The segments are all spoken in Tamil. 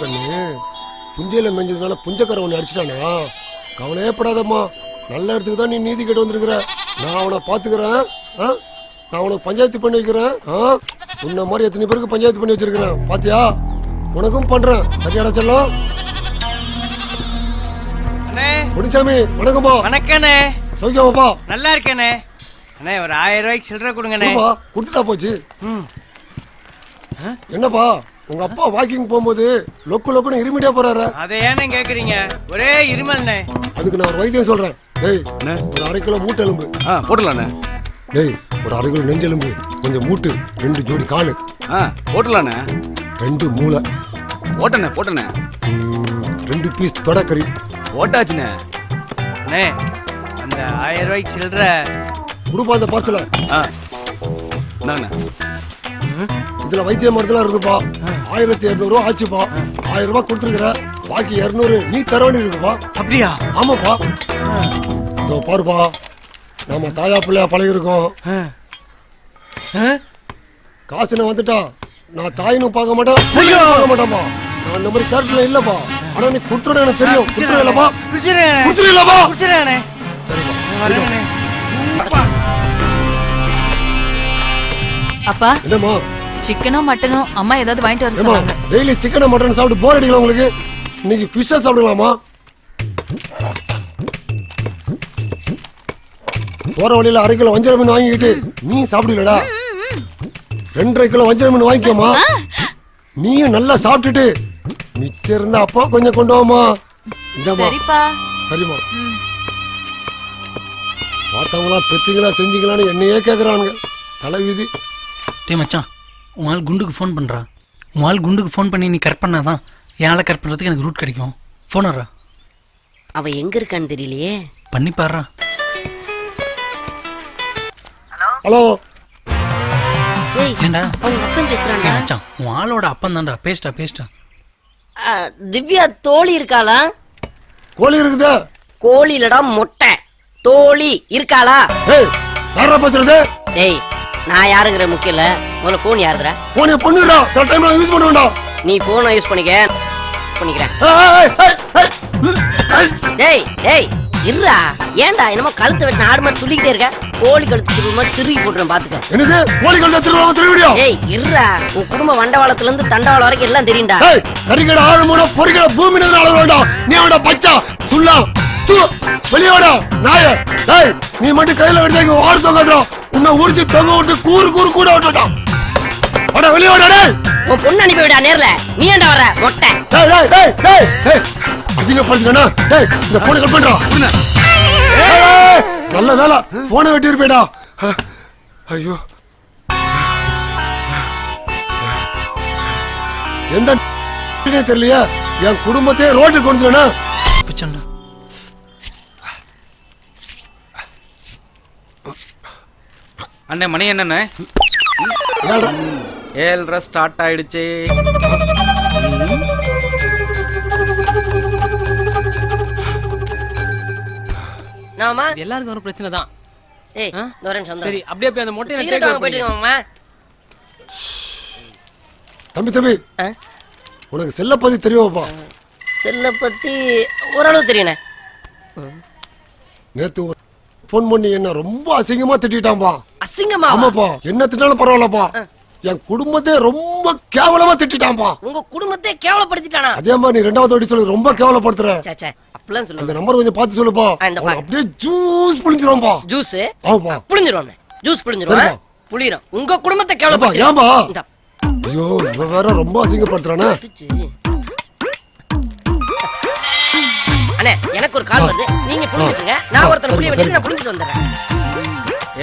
கண்ணு புஞ்சையில மெஞ்சதுனால புஞ்சக்காரன் உன்னை அடிச்சிட்டானா. கவலையே படாதம்மா நல்ல இடத்துக்கு தான் நீ நீதி கேட்டு வந்திருக்கிற. நான் அவனை பாத்துக்கிறேன் ஆ? நான் உனக்கு பஞ்சாயத்து பண்ணி வைக்கிறேன். ஆ? உன்ன மாதிரி எத்தனை பேருக்கு பஞ்சாயத்து பண்ணி வச்சிருக்கிறேன். பாத்தியா? உனக்கும் பண்றேன். சரியாடா செல்லம்? முடிச்சாமி வணக்கம்மா. வணக்கண்ணே. சௌக்கியமாப்பா. நல்லா இருக்கேண்ணே. அண்ணே ஒரு ஆயிரம் ரூபாய்க்கு சில்லறை கொடுங்கண்ணே. கொடுத்துட்டா போச்சு. என்னப்பா? உங்க அப்பா வாக்கிங் போகும்போது லொக்கு லொக்குன்னு இருமிட்டே போறாரு? அதை ஏண்ணே கேக்குறீங்க. ஒரே இருமல்ண்ணே அதுக்கு நான் ஒரு வைத்தியம் சொல்றேன். டேய் என்ன? ஒரு அரை கிலோ மூட்டை எலும்பு. ஆ போட்டுலாண்ணே டேய் ஒரு அரை கிலோ நெஞ்செலும்பு கொஞ்சம் மூட்டு ரெண்டு ஜோடி காலு. ஆ போட்டுலாண்ணே ரெண்டு மூளை. போட்டண்ணே போட்டண்ணே. ம், ரெண்டு பீஸ் தொடக்கறி. போட்டாச்சுண்ணே. அண்ணே அந்த ஆயிரம் ரூபாய்க்கு சில்லறை. கொடுப்பா அந்த பார்சல ஆ இந்தாங்கண்ணே. இதுல வைத்திய மருந்துலாம் இருக்குப்பா ஆயிரத்தி இரநூறுவா ஆச்சுப்பா. ஆயிரம் ரூபாய் கொடுத்துருக்குற பாக்கி இரநூறு நீ தர வேண்டியது இருக்குப்பா. அப்படியா? ஆமாப்பா. இதோ பாருப்பா. நம்ம தாயா பிள்ளையா பழகிருக்கோம் காசுன்னு வந்துட்டா. நான் தாயினும் பார்க்க மாட்டேன். பார்க்க மாட்டேன்ப்பா. நான் அந்த மாதிரி கேரக்டர்ல இல்லப்பா. ஆனா நீ கொடுத்துட எனக்கு தெரியும். கொடுத்துடலப்பா கொடுத்துடலப்பா சரிப்பா. அப்பா என்னம்மா? சிக்கனோ மட்டனோ அம்மா ஏதாவது வாங்கிட்டு வர சொன்னாங்க. டெய்லி சிக்கன் மட்டன் சாப்பிட்டு போர் அடிக்கல உங்களுக்கு? இன்னைக்கு ஃபிஷ்ஷா சாப்பிடலாமா போற வழியில அரை கிலோ வஞ்சர மீன் வாங்கிக்கிட்டு நீ சாப்பிடலடா ரெண்டரை கிலோ வஞ்சர மீன் வாங்கிக்கோமா நீயும் நல்லா சாப்பிட்டுட்டு மிச்சம் இருந்தா அப்பா கொஞ்சம் கொண்டு வாமா இந்தாம்மா. சரிப்பா. சரிம்மா. பார்த்தவங்களா பெத்தீங்களா செஞ்சீங்களான்னு என்னையே கேக்குறானுங்க. தலை டேய் மச்சான் உன் ஆள் குண்டுக்கு ஃபோன் பண்ணுறா உன் ஆள் குண்டுக்கு ஃபோன் பண்ணி நீ கரெக்ட் பண்ணாதான் என் ஆளை கரெக்ட் பண்ணுறதுக்கு எனக்கு ரூட் கிடைக்கும். ஃபோன் வர்றா. அவ எங்க இருக்கான்னு தெரியலையே. பண்ணி பாடுறா. ஹலோ? டேய் ஏண்டா? அவங்க அப்பன் பேசுறான்டா. மச்சான் உன் ஆளோட அப்பன் தான்டா. பேஸ்டா பேஸ்டா ஆ, திவ்யா தோழி இருக்காளா? கோழி இருக்குதா? கோழி இல்லடா மொட்டை. தோழி இருக்காளா? ஏய் யாரா பேசுறது? டேய் நான் யாருங்கிற முக்கியம் இல்ல. முதல்ல போன் யாருதுடா? போனே பொண்ணுடா சில டைம்ல யூஸ் பண்ணுவேன்டா நீ போனை யூஸ் பண்ணிக்க. பண்ணிக்கிறேன். ஏய், ஏய், ஏய், ஏய். டேய் டேய் இருடா. ஏன்டா என்னமோ கழுத்தை வெட்டின ஆடு மாதிரி துள்ளிக்கிட்டே இருக்க? கோழி கழுத்து திரும்ப மாதிரி போட்டுறேன் பாத்துக்க. என்னது? கோழி கழுத்த திருவாம திருவிடியா? டேய் இருடா. உன் குடும்ப வண்டவாளத்துல இருந்து தண்டவாளம் வரைக்கும் எல்லாம் தெரியும்டா. ஏய் கறிக்கடை ஆறு மூணு பொறிக்கடை பூமி அளவு வேண்டாம். நீ அவட பச்சா சுல்லா தூ வெளியே வாடா நாய. ஏய் நீ மட்டும் கையில அடிச்சாங்க ஓடு தொங்காதுடா உன்னை உரிச்சு தொங்க விட்டு கூறு கூறு கூட விட்டுட்டான். வாடா வெளியே வாடா டேய். உன் பொண்ணு அனுப்பி விடா நேர்ல. நீ ஏன்டா வர மொட்டை டேய் டேய் டேய் டேய். டேய் டேய் இந்த போனை கட் பண்றா. ஏய், நல்ல வேலை. போனை வெட்டி இருப்பேடா ஐயோ. எந்த தெரியலையே? என் குடும்பத்தையே ரோட்டுக்கு கொண்டுனா அண்ணே மணி என்னண்ணே? ஏழ்ரை ஸ்டார்ட் ஆயிடுச்சு. நாமா? எல்லாருக்கும் ஒரு பிரச்சனை தான். ஏய் தோரன் சொந்தம். சரி அப்படியே போய் அந்த வாங்க போயிட்டு இருக்கோம்மா தம்பி தம்பி. ஆ? உனக்கு செல்லப்பதி தெரியுமாப்பா செல்ல பத்தி ஓரளவு தெரியணே நேத்து ஃபோன் பண்ணி என்ன ரொம்ப அசிங்கமா திட்டிட்டான்பா. அசிங்கமா ஆமாப்பா. என்ன திட்டாலும் பரவாயில்லப்பா. என் குடும்பத்தை ரொம்ப கேவலமா திட்டிட்டான்பா. உங்க குடும்பத்தை கேவலப்படுத்திட்டானா? அதே மாதிரி நீ ரெண்டாவது வாட்டி சொல்லு ரொம்ப கேவலப்படுத்துற. அப்படிலாம் அந்த சொல்லுங்க நம்பர் கொஞ்சம் பார்த்து சொல்லுப்பா. அப்படியே ஜூஸ் புளிஞ்சிருவான்பா ஜூஸ் ஆமாப்பா. புளிஞ்சிரும் ஜூஸ் புளிஞ்சிரும் சரிப்பா. புளிரும் உங்க குடும்பத்தை கேவலப்படுத்தி ஏன்பா. ஐயோ வேற ரொம்ப அசிங்கப்படுத்துறானே. அண்ணே எனக்கு ஒரு கால் வருது. நீங்க புளிஞ்சிட்டுங்க நான் ஒருத்தர் புளிய சரிப்பா, வெட்டி நான் புளிஞ்சிட்டு வந்துடுறேன்.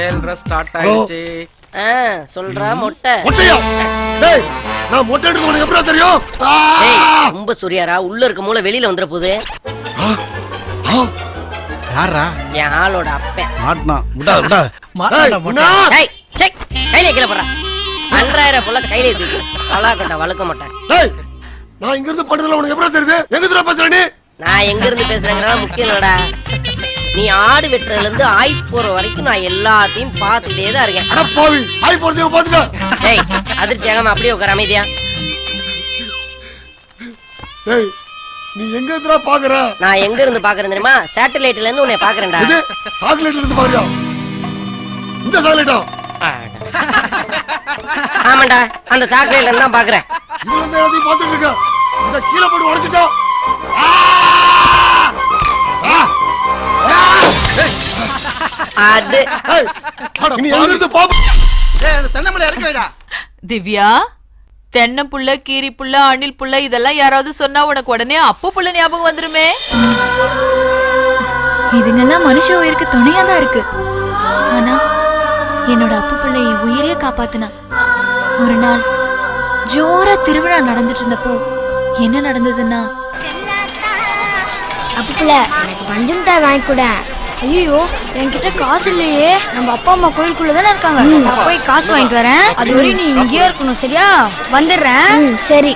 ஏழ்ரை ஸ்டார்ட் ஆயிடுச்சு. ஆ சொல்றா மொட்டை. மொட்டையா? டேய் நான் மொட்டை எடுத்து உனக்கு எப்படா தெரியும். ஆ! ஏய் ரொம்ப சொரியாரா உள்ள இருக்க மூளை வெளியில வந்துற போகுது. ஆ! யாரா என் ஆளோட அப்பன் மாட்டினா. விடா விடா. டேய், மாட்டாடா முன்னா! ஏய் செக் கையில கீழே போடுறா. அன்றாயிரம் போல கையில தூக்கி. பலாக்கட்டை வளர்க்க மாட்டேன். டேய் நான் இங்க இருந்து பண்றதுல உனக்கு எப்படா தெரியுது? எங்க தெரியும் பேசுற நீ? நான் எங்க இருந்து பேசுறேங்கிறதா முக்கியம் இல்லடா. நீ ஆடு வெட்டுறதுல இருந்து ஆய் போற வரைக்கும் நான் எல்லாத்தையும் பார்த்துட்டே தான் இருக்கேன். அட பாவி ஆய் போறதையும் அதிர்ச்சி ஆகாம அப்படியே உட்கார அமைதியா. ஏய் நீ எங்க இருந்துடா பாக்குற? நான் எங்க இருந்து பாக்குறேன் தெரியுமா? சேட்டலைட்ல இருந்து உன்னை பாக்குறேன்டா. இது சாக்லேட் இருந்து பாரியா இந்த சாக்லேட்டா ஆமாண்டா அந்த சாக்லேட்ல இருந்து தான் பாக்குறேன். இதுல இருந்து எல்லாத்தையும் பார்த்துட்டு இருக்க. இத கீழே போட்டு உடைச்சிட்டா. அது நீ எங்க இருந்து பாப்ப திவ்யா தென்னை புள்ள கீரி புள்ள அணில் புள்ள இதெல்லாம் யாராவது சொன்னா உனக்கு உடனே அப்பு புள்ள ஞாபகம் வந்துருமே. இதுங்கெல்லாம் மனுஷ உயிருக்கு துணையா தான் இருக்கு. ஆனா என்னோட அப்பு பிள்ளை என் உயிரையே காப்பாத்துனா ஒரு நாள் ஜோரா திருவிழா நடந்துட்டு இருந்தப்போ என்ன நடந்ததுன்னா அப்பல எனக்கு பஞ்சு மிட்டாய் வாங்கி கூட. ஐயோ என்கிட்ட காசு இல்லையே. நம்ம அப்பா அம்மா கோயிலுக்குள்ள தானே இருக்காங்க. நான் போய் காசு வாங்கிட்டு வரேன். அது வரையும் நீ இங்கேயே இருக்கணும் சரியா? வந்துடுறேன். ம் சரி.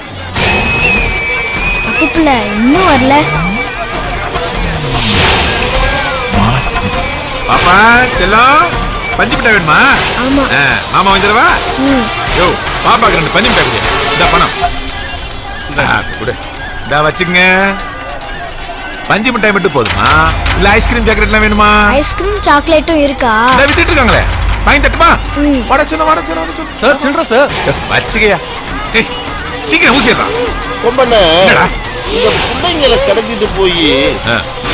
அப்பல இன்னும் வரல. பாப்பா செல்லம் பஞ்சு மிட்டாய் வேணுமா? ஆமா. ஆ, மாமா வந்துடவா ம். யோ பாப்பாக்கு ரெண்டு பஞ்சு மிட்டாய் கொடு இந்த பணம். ஆ, கொடு இந்த வச்சுங்க பஞ்சு மிட்டாய் மட்டும் போதுமா? இல்ல ஐஸ்கிரீம் சாக்லேட்லாம் வேணுமா? ஐஸ்கிரீம் சாக்லேட்டும் இருக்கா? வித்துட்டு இருக்காங்களே வாங்கி தட்டுமா. வட சொன்ன வட சொன்ன வட சொன்ன. சார் சில்ட்ர சார் வச்சுக்கையா. சீக்கிரம் ஊசிடுறான் கொம்பண்ண என்னடா? இந்த பிள்ளைங்களை கடத்திட்டு போய்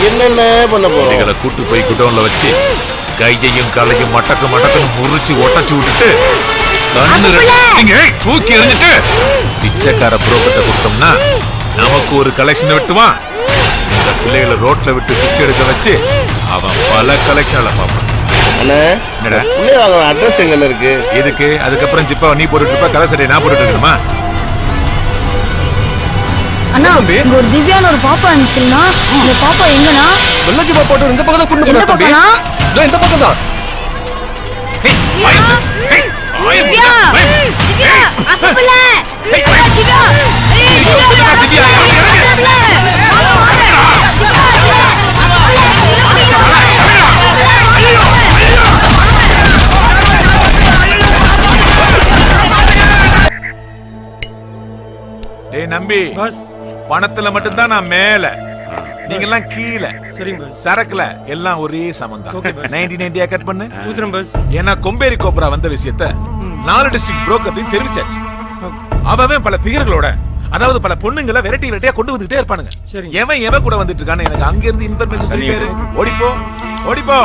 என்னென்ன பண்ண போறோம்? இதுகளை கூட்டு போய் குடோன்ல வச்சு கையையும் காலையும் மட்டக்கு மட்டக்குன்னு முறிச்சு ஒட்டச்சு விட்டுட்டு கண்ணு ரெண்டு- நீங்க ஏய், தூக்கி எறிஞ்சிட்டு. பிச்சைக்கார புரோக்கத்தை கொடுத்தோம்னா நமக்கு ஒரு கலெக்ஷன் வெட்டுவான். இந்த பிள்ளைகளை ரோட்ல விட்டு பிச்சை எடுக்க வச்சு அவன் பல கலெக்ஷன்ல பார்ப்பான். அட்ரஸ் எங்கன்னு இருக்கு? எதுக்கு? அதுக்கப்புறம் ஜிப்பா நீ போட்டுட்டு இருப்ப கலை சட்டையை நான் போட்டுட்டு இருக்கணுமா? அண்ணா இங்க ஒரு திவ்யான்னு ஒரு பாப்பா இருந்துச்சுன்னா இந்த பாப்பா எங்கண்ணா? வெள்ளச்சி போட்டு இந்த பக்கம் தான் இதோ இந்த பக்கம் தான் திவ்யா. திவ்யா? திவ்யா ஏய் திவ்யா நம்பி. பணத்துல மட்டும்தான் நான் மேல. நீங்க எல்லாம் கீழே. சரிங்க பஸ் சரக்குல எல்லாம் ஒரே சமந்தான் நைன்டி நைன்டியா கட் பண்ணு. பஸ் ஏன்னா கொம்பேரி கோப்ரா வந்த விஷயத்த நாலு டிஸ்ட்ரிக்ட் புரோக்கர்லையும் தெரிவிச்சாச்சு. அவன் பல பிகர்களோட அதாவது பல பொண்ணுங்களை வெரைட்டி வெரைட்டியா கொண்டு வந்துட்டே இருப்பானுங்க. எவன் எவன் கூட வந்துட்டு இருக்கான்னு எனக்கு அங்க இருந்து இன்ஃபர்மேஷன் சொல்லிட்டாரு ஓடிப்போ. ஓடிப்போ.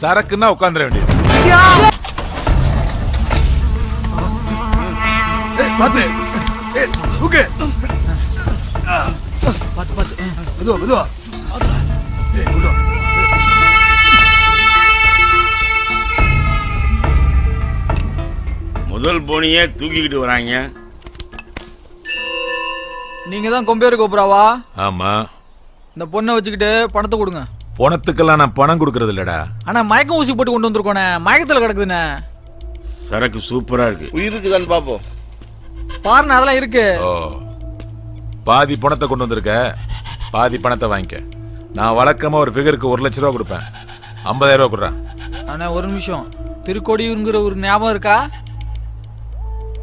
சரக்குன்னா உட்காந்துட வேண்டியது. ஏய் பாத்து ஏய் தூக்கு. மெதுவா மெதுவா. ஏய் மெதுவா முதல் போனியே தூக்கிக்கிட்டு வராங்க. நீங்க தான் கொம்பேரு கோபுராவா? ஆமா. இந்த பொண்ணை வச்சுக்கிட்டு பணத்தை கொடுங்க. பணத்துக்கெல்லாம் நான் பணம் கொடுக்கறது இல்லடா ஆனா மயக்கம் ஊசி போட்டு கொண்டு வந்திருக்கோனே மயக்கத்துல கிடக்குதுண்ணே. சரக்கு சூப்பரா இருக்கு. உயிருக்கு தான் பாப்போம். பாருண்ணே அதெல்லாம் இருக்கு. ஓ பாதி பணத்தை கொண்டு வந்திருக்க பாதி பணத்தை வாங்கிக்க. நான் வழக்கமா ஒரு ஃபிகருக்கு ஒரு லட்ச ரூபா கொடுப்பேன். ஐம்பதாயிரம் ரூபா கொடுறேன். அண்ணா ஒரு நிமிஷம். திருக்கோடியூருங்கிற ஒரு ஞாபகம் இருக்கா?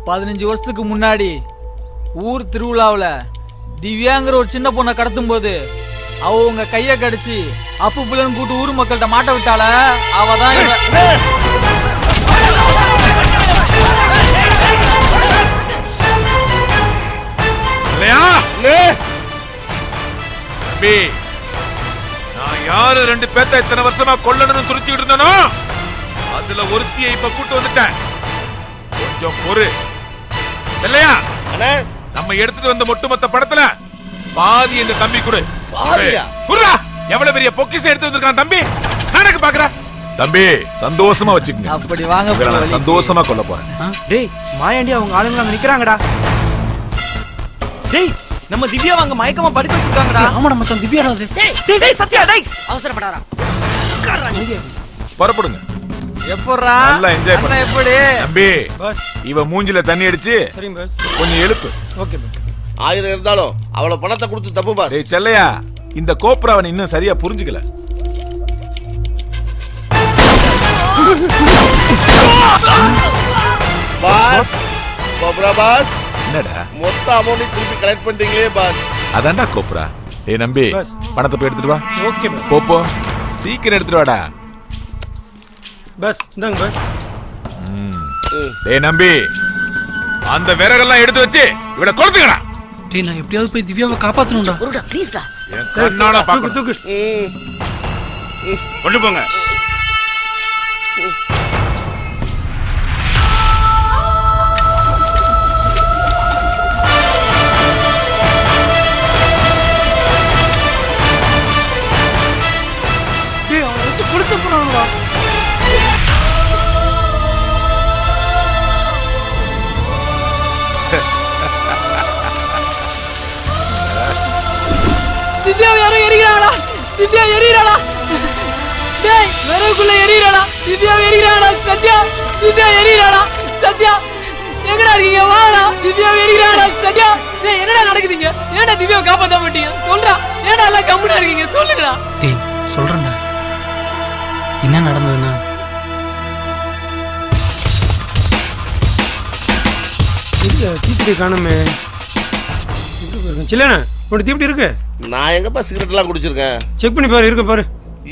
பதினஞ்சு வருஷத்துக்கு முன்னாடி ஊர் திருவிழாவில் திவ்யாங்கிற ஒரு சின்ன பொண்ணை கடத்தும் போது அவ உங்க கைய கடிச்சு அப்பு பிள்ளைன்னு கூட்டு ஊர் மக்கள்கிட்ட மாட்ட விட்டால அவ தான் இல்லையா தம்பி நான் யாரு ரெண்டு பேத்த இத்தனை வருஷமா கொல்லணும்னு துடிச்சுக்கிட்டு இருந்தனோ? அதுல ஒருத்தியை இப்ப கூட்டு வந்துட்டேன். கொஞ்சம் பொறு. இல்லையா நம்ம எடுத்துட்டு வந்த ஒட்டுமொத்த படத்துல பாதி இந்த தம்பி கொடு. பாதியா? குடுறா! எவ்வளவு பெரிய பொக்கிஷம் எடுத்து வந்திருக்கான் தம்பி? நானக்கு பாக்குற தம்பி சந்தோஷமா வச்சுக்கங்க. அப்படி வாங்க நான் சந்தோஷமா கொல்ல போறேன். டேய் மாயாண்டி அவங்க ஆளுங்க அங்க நிக்கிறாங்கடா. டேய் நம்ம திவ்யா அங்க மயக்கமா படுக்க வச்சிருக்காங்கடா. ஆமாடா மச்சான் திவ்யாடா அது. டேய் டேய் சத்யா டேய். அவசரப்படாரா புறப்படுங்க. எப்படா நல்லா enjoy பண்ணு. எப்படி? தம்பி இவ மூஞ்சில தண்ணி அடிச்சு சரிங்க பஸ் கொஞ்சம் எழுப்பு. ஓகே பஸ் ஆயிரம் இருந்தாலும் அவளை பணத்தை கொடுத்து தப்பு பாஸ். டேய் செல்லையா இந்த கோப்ராவன் இன்னும் சரியா புரிஞ்சுக்கல. பாஸ். Cobra boss. என்னடா? மொத்த அமௌண்ட் திருப்பி கலெக்ட் பண்றீங்களே பாஸ் அதான்டா கோப்ரா ஏய் நம்பி பஸ். பணத்தை போய் எடுத்துட்டு வா. ஓகே பஸ் போ, போ. சீக்கிரம் எடுத்துட்டு வாடா. பஸ் இந்தாங்க பஸ் டேய் நம்பி அந்த விறகெல்லாம் எடுத்து வச்சு இவட கொளுத்துக்கடா டேய் நான் எப்படியாவது போய் திவ்யாவை காப்பாற்றணும்டா குருடா ப்ளீஸ்டா என் கண்ணால பாக்கணும் தூக்கு. ம். கொண்டு போங்க. திவ்யா எரிகிறாளா டேய் விறகுக்குள்ள எரிகிறாளா திவ்யா எரிகிறாளா சத்யா? திவ்யா எரிகிறாளா சத்யா? எங்கடா இருக்கீங்க? வாடா. திவ்யா எரிகிறாளா சத்யா? டேய் என்னடா நடக்குதுங்க? ஏன்டா திவ்யாவை காப்பாத்த மாட்டீங்க சொல்றா. ஏன்டா எல்லாம் கம்முனா இருக்கீங்க? சொல்லுடா டேய் சொல்கிறேன்டா என்ன நடந்ததுன்னா? தீப்பிடி காணுமே. சில்லண்ணா உன்னோட தீப்பிடி இருக்கு. நான் எங்கப்பா சிகரெட் எல்லாம் குடிச்சிருக்கேன்? செக் பண்ணி பாரு இருக்கு பாரு.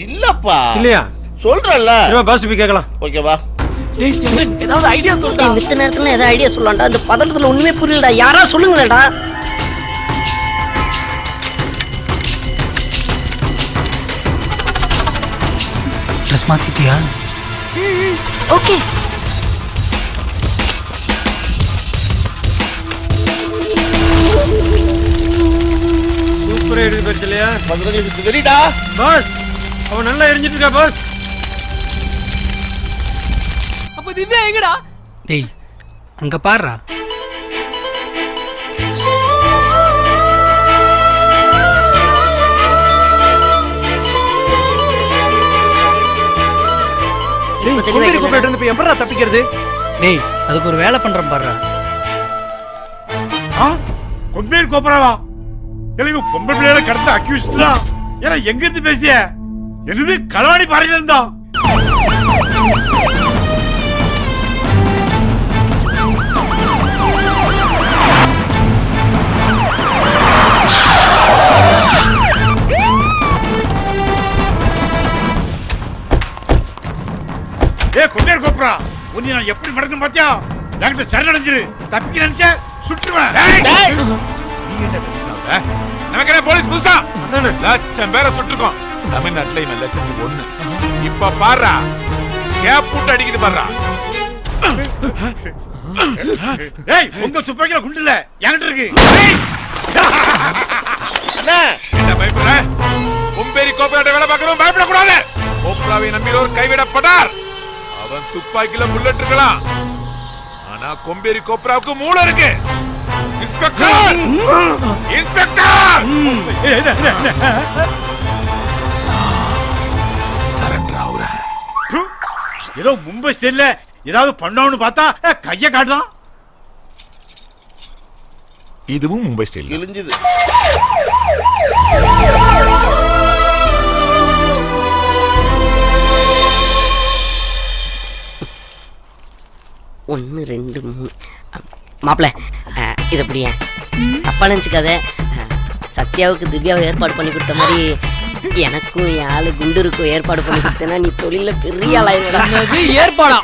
இல்லப்பா. இல்லையா? சொல்றேன்ல. சரி பாஸ்ட் போய் கேட்கலாம். ஓகேவா டேய் செங்கன் ஏதாவது ஐடியா சொல்றா. டேய் மித்த நேரத்துல ஏதாவது ஐடியா சொல்லலாம்டா. இந்த பதட்டத்துல ஒண்ணுமே புரியலடா. யாரா சொல்லுங்களேடா ட்ரெஸ் மாற்றிட்டியா ஓகே சூப்பரா எடுத்து போயிருச்சு இல்லையா? பதினஞ்சு நிமிஷத்துக்கு வெடிடா பாஸ் அவன் நல்லா எரிஞ்சிட்டு இருக்கா பாஸ்? அப்ப திவ்யா எங்கடா? டேய் அங்கே பாருடா. இப்ப தெளிவா கேளுடா. இருந்து இப்ப எப்படா தப்பிக்கிறது? டேய் அதுக்கு ஒரு வேலை பண்ணுறேன் பாருடா. கொம்பேர் கோப்பராவா இல்லை பொம்பளை பிள்ளைகளை கடத்த அக்யூஸ் தான். ஏன்னா எங்க இருந்து பேசிய? என்னது களவாணி பாறையில இருந்தா? ஏ கொம்பேர் கோப்பரா உன்னை நான் எப்படி மடக்கணும் பாத்தியா? என்கிட்ட சரணடைஞ்சிரு. தப்பிக்க நினைச்ச சுட்டுருவேன். நீ என்ன பேசுறாங்க நமக்கு என்ன போலீஸ் புதுசா? லட்சம் பேரை சுட்டுருக்கோம். தமிழ்நாட்டுல இவன் லட்சத்துக்கு ஒண்ணு. இப்ப பாருடா கேப் போட்டு அடிக்குது பாருடா. ஏய் உங்க துப்பாக்கில குண்டு இல்ல. என்கிட்ட இருக்கு. என்ன பயப்படுற உம்பேரி கோப்பையோட வேலை பார்க்கறோம் பயப்படக்கூடாது. கோப்ராவை நம்பியோர் கைவிடப்பட்டார். அவன் துப்பாக்கில புல்லட் இருக்கலாம். ஆனா கொம்பேரி கோப்ராவுக்கு மூளை இருக்கு. இன்ஸ்பெக்டர்! இன்ஸ்பெக்டர்! சரண்டர் ஆகுற ஏதோ மும்பை ஸ்டைல்ல ஏதாவது பண்ணோம்னு பார்த்தா கைய காட்டுதான். இதுவும் மும்பை ஸ்டைல் கிழிஞ்சுது ஒன்று ரெண்டு மூணு. மாப்பிள்ள இது அப்படியே. அப்பா நினச்சிக்காத. சத்யாவுக்கு திவ்யாவை ஏற்பாடு பண்ணி கொடுத்த மாதிரி எனக்கும் என் ஆளு குண்டருக்கும் ஏற்பாடு பண்ணி கொடுத்தேன்னா நீ தொழில பெரிய ஆளாயிருடா ஏற்பாடா?